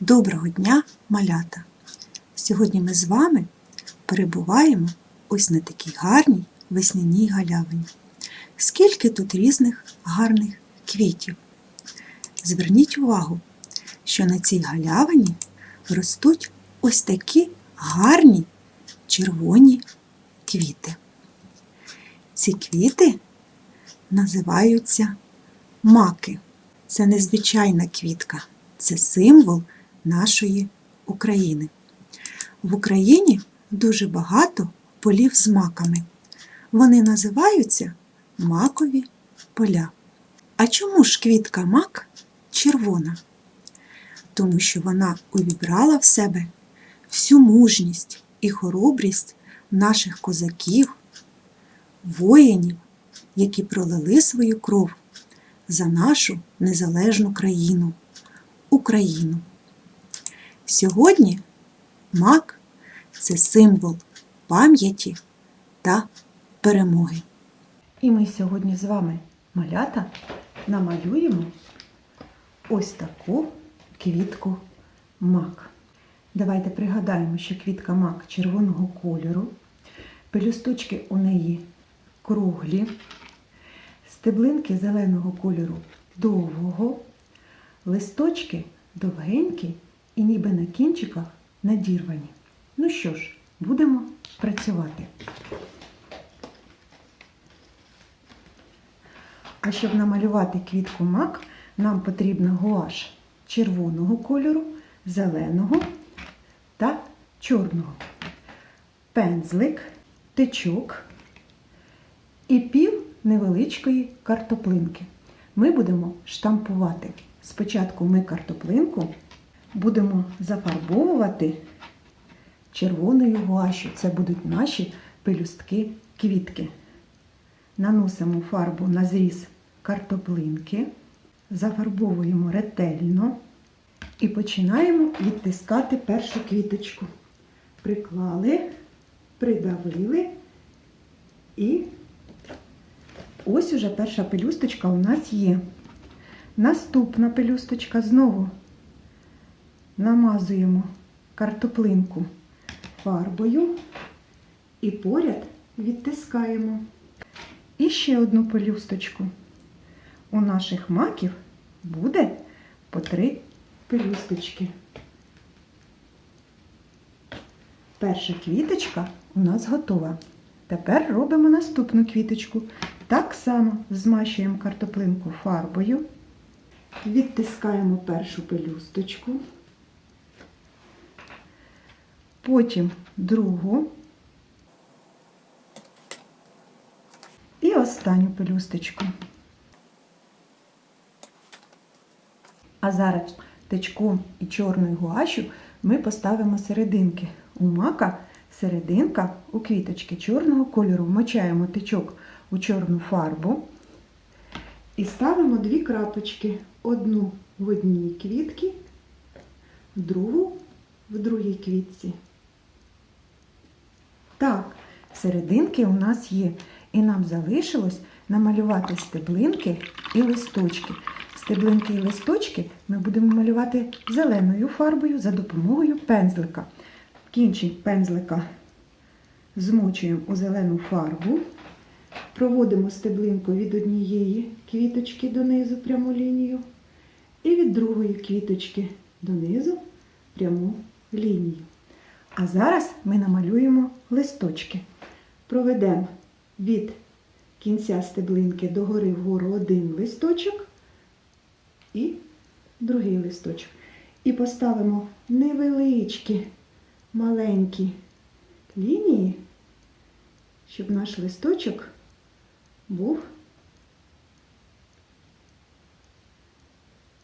Доброго дня, малята! Сьогодні ми з вами перебуваємо ось на такій гарній весняній галявині. Скільки тут різних гарних квітів. Зверніть увагу, що на цій галявині ростуть ось такі гарні червоні квіти. Ці квіти називаються маки. Це незвичайна квітка, це символ нашої України. В Україні дуже багато полів з маками. Вони називаються макові поля. А чому ж квітка мак червона? Тому що вона увібрала в себе всю мужність і хоробрість наших козаків, воїнів, які пролили свою кров за нашу незалежну країну Україну. Сьогодні мак це символ пам'яті та перемоги. І ми сьогодні з вами, малята, намалюємо ось таку квітку мак. Давайте пригадаємо, що квітка мак червоного кольору, пелюсточки у неї круглі, стеблинки зеленого кольору довгого, листочки довгенькі і ніби на кінчиках надірвані. Ну що ж, будемо працювати. А щоб намалювати квітку мак, нам потрібна гуаш червоного кольору, зеленого та чорного, пензлик, тичок і пів невеличкої картоплинки. Ми будемо штампувати. Спочатку ми картоплинку будемо зафарбовувати червоною гуашю. Це будуть наші пелюстки квітки. Наносимо фарбу на зріз картоплинки, зафарбовуємо ретельно і починаємо відтискати першу квіточку. Приклали, придавили і ось уже перша пелюсточка у нас є. Наступна пелюсточка знову намазуємо картоплинку фарбою і поряд відтискаємо. І ще одну пелюсточку. У наших маків буде по три пелюсточки. Перша квіточка у нас готова. Тепер робимо наступну квіточку. Так само змащуємо картоплинку фарбою, відтискаємо першу пелюсточку, потім другу. І останню пелюсточку. А зараз течком і чорною гуашю ми поставимо серединки. У мака серединка у квіточки чорного кольору. Вмочаємо течок у чорну фарбу і ставимо дві крапочки. Одну в одній квітці, другу в другій квітці. Так, серединки у нас є. І нам залишилось намалювати стеблинки і листочки. Стеблинки і листочки ми будемо малювати зеленою фарбою за допомогою пензлика. Кінчик пензлика змочуємо у зелену фарбу, проводимо стеблинку від однієї квіточки донизу пряму лінію, і від другої квіточки донизу пряму лінію. А зараз ми намалюємо листочки. Проведемо від кінця стеблинки догори вгору один листочок і другий листочок. І поставимо невеличкі маленькі лінії, щоб наш листочок був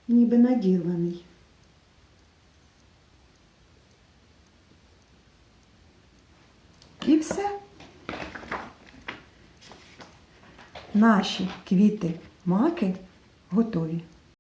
ніби надірваний. І все. Наші квіти маки готові.